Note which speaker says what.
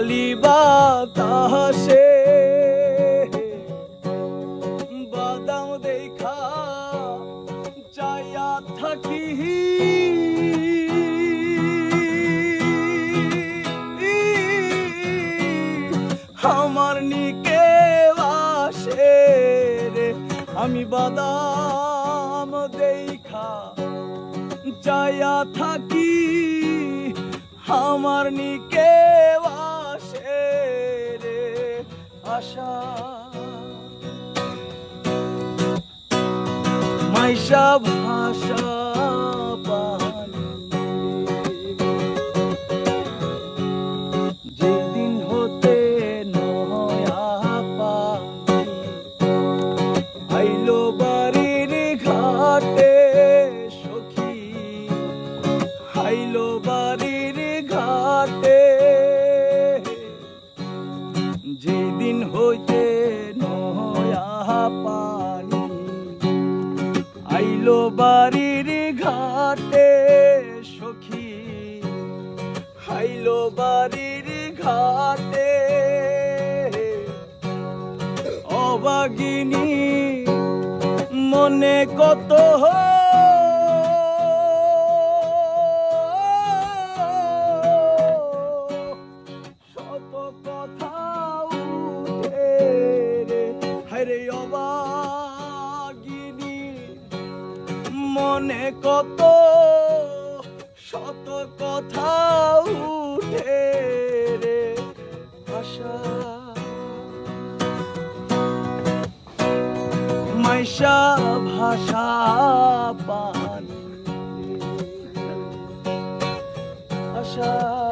Speaker 1: খালি বাতাসে বাদাম দেখা চাইয়া থাকি আমার নিকে আসে আমি বাদাম দেখা চাইয়া থাকি। আমার নিকে আশা মাইশা ভাষা। আইলো বাড়ির ঘাটে সখী। আইলো বাড়ির ঘাটে। অবাগিনী মনে কত শত মনে কত শত কথা উঠে রে আশা। মাইশা ভাষা পানি। আশা।